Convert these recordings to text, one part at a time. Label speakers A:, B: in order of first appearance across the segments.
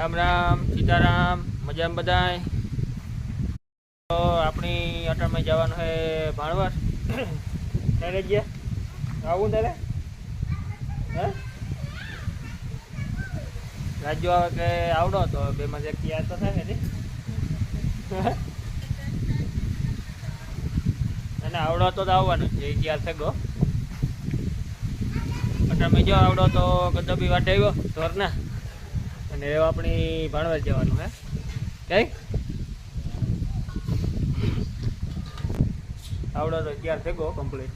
A: રામ રામ, સીતારામ, મજામાં બધાય? તો આપણી અટલમાં જવાનું છે ભાણવર ત્યારે ગયા? આવું તારે? હે? રાજ્યો આવે કે આવડો તો બે મજા એક યાદ તો થાય ને અને આવડો તો આવવાનું, જે યાદ છે ગો. અટલમાં જો આવડો તો ગદબી વાટે આવ્યો ધોરના અને એ આપણી ભણવા જવાનું હે. કઈ? આવડો તો તૈયાર થઈ ગયો કમ્પ્લીટ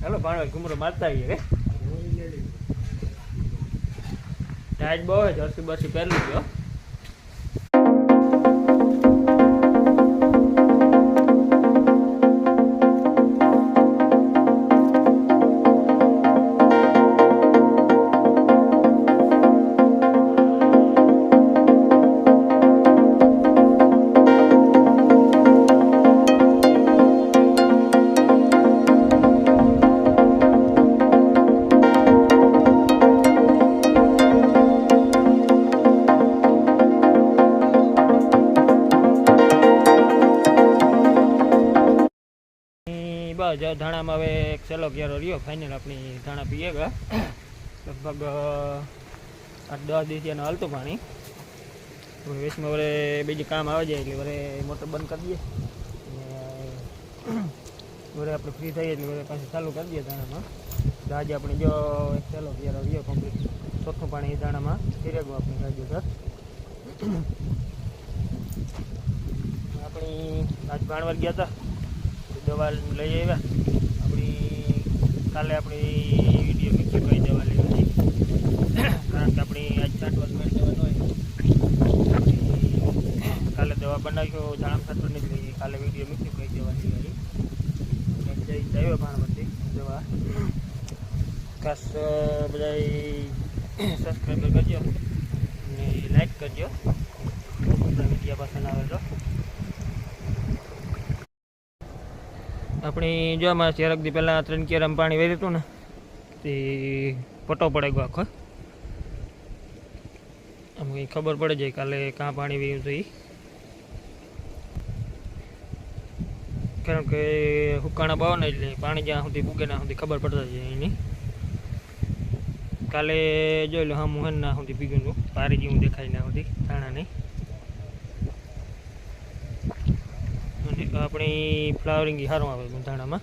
A: ચાલો ભણવા ઘુમરો મારતા આવીએ ટાઈટ બહુ જ હસી બસી પહેરલું ગયો ઈ બસ ધાણામાં હવે એક સેલો ઘેરો રહ્યો ફાઇનલ આપણી ધાણા પીએ ગયા લગભગ આઠ દસ દિવસ એનું હાલતું પાણી. વેચમાં વરે બીજું કામ આવે જાય એટલે વરે મોટર બંધ કરી દઈએ. વરે આપણે ફ્રી થઈએ એટલે વરે પાછું ચાલુ કરી દઈએ ધાણામાં. આજે આપણે જો એક સેલો ઘેરો રહ્યો કમ્પ્લીટ ચોથું પાણી એ ધાણામાં ફેરેગું આપણે ગાજુ સર આપણી આજ ભાણવાર ગયા હતા. દવા લઈ આવ્યા. આપણી કાલે આપણી વીડિયો મિક્સર કરી દવા લઈ હતી. કારણ કે આપણી આજ છાંટવા સ્મેલ દવા હોય. કાલે દવા બનાવ્યો જાણ જ લઈએ કાલે વીડિયો મિક્સર કરી દેવાની આવી જઈ આવ્યો ભાણવતી દવા. ખાસ બધા સબસ્ક્રાઈબર કરજો અને લાઈક કરજો. વીડિયો પસંદ આવે તો આપણી જો અમારા ચેરક દી પહેલાં ત્રણ કેરમ પાણી વહેલું ને, તે પટો પડે ગયો આખો. આમ કંઈ ખબર પડે જાય કાલે કાં પાણી વેર્યું હતું એ કારણ કે હુકાણા ભાવ ને એટલે પાણી જ્યાં સુધી પૂગે ના સુધી ખબર પડતા જાય એની. કાલે જોઈ લો હા મોહન ના સુધી પીગું પારી જેવું દેખાય ના સુધી, ધાણા નહીં અને આપણી ફ્લાવરિંગ સારું આવે ગુંધાણામાં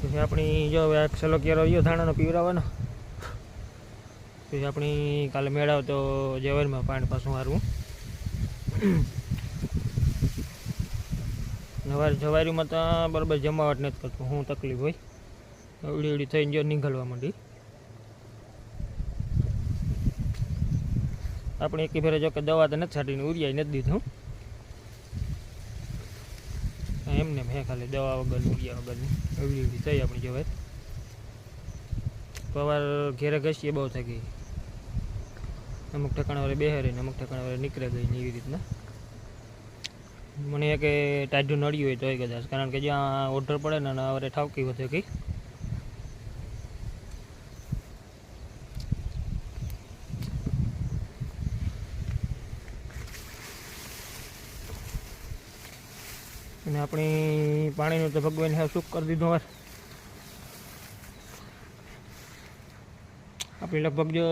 A: પછી આપણી, જો હવે આ સલો કેરો રહ્યો ધાણાનો પીવરાવાનો પછી આપણી કાલે મેળાવ તો જવારમાં પાણી પાછું હારવું નવારી જવારીમાં તો બરાબર જમાવટ નથી કરતું. હું તકલીફ હોય. ઉડી ઉડી થઈને જો નીકળવા માંડી. આપણે એકી ફેરે જો કે દવા તો નથી છાંટીને ઉરિયાઈ નથી દીધું. એમને મેં ખાલી દવા વગર ઉરિયા વગરની. એવડી એવડી થઈ આપણી જવાય પવાર ઘેરે ઘસીએ બહુ થઈ ગઈ અમુક ઠેકાણા વાળે બેહે રહીને, અમુક ઠેકાણા વાળે નીકળે ગઈ ને એવી રીતના. મને એ કે ટાઢું નડ્યું હોય તોય કદાચ. કારણ કે જ્યાં ઓર્ડર પડે ને હવે ઠાવકી વધે ગઈ. અને આપણી પાણીનું તો ભગવાન હવે કરી દીધું વાર આપણી લગભગ જો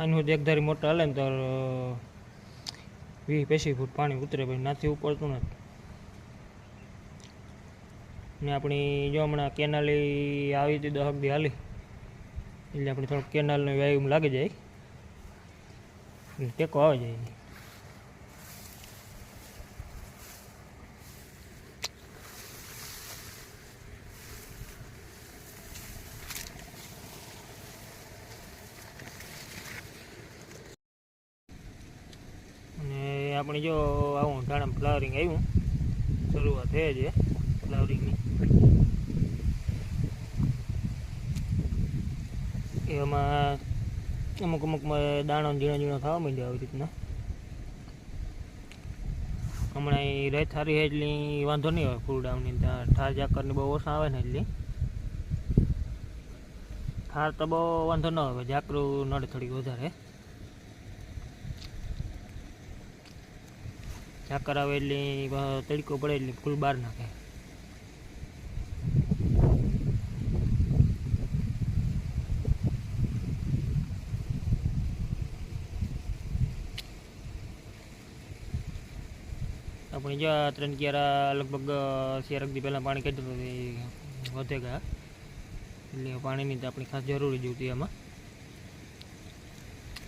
A: આનું એક ધારી મોટર હાલે ને તો વીસ પચીસ ફૂટ પાણી ઉતરે પછી નાથી ઉપડતું નથી. ને આપણી જો હમણાં કેનાલી આવી હતી દહક દી હાલી, એટલે આપણે થોડુંક કેનાલનો વ્યાયામ લાગી જાય. ટેકો આવે જાય અને આપણે જો આવું ધાણા ફ્લાવરિંગ આવ્યું, શરૂઆત થઈ છે ફ્લાવરિંગની એમાં અમુક અમુક દાણો ઝીણો ઝીણો થવા માંડ્યો આવી રીતના. હમણાં એ રેત સારી એટલી વાંધો નહીં આવે ફૂલ ડાઉનની ત્યાં ઠાર ઝાકરની બહુ ઓછા આવે ને એટલી. ઠાર તો બહુ વાંધો ન આવે ઝાકરું નડે થોડીક વધારે. ઝાકર આવે એટલી તડકો પડે એટલી ફૂલ બહાર નાખે. આપણે જો ત્રણ ક્યારા લગભગ દી પહેલાં પાણી કાઢ્યું હતું વધે ગયા. એટલે પાણીની તો આપણી ખાસ જરૂરી હતી એમાં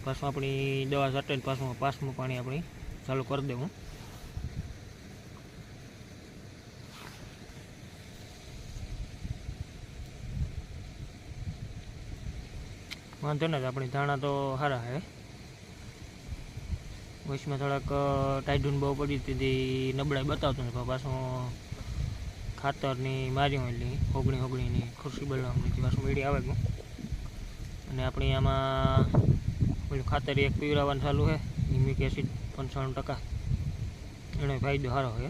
A: પાછું આપણી દવા સાટે પાછું પાસમાં પાણી આપણી ચાલુ કરી દેવું વાંધો નથી, આપણી ધાણા તો સારા છે. વચમાં થોડાક ટાઈડુન બહુ પડી હતી નબળાઈ બતાવતો ને પણ પાછું ખાતરની મારી એટલે ઓગણી ઓગણીની ખુરશી બનાવવાની પાછું મીડી આવે ગયું. અને આપણે આમાં પેલું ખાતર એક પીવડાવવાનું ચાલુ છે યુમિક એસિડ પંચાણું ટકા. એનો ફાયદો સારો છે.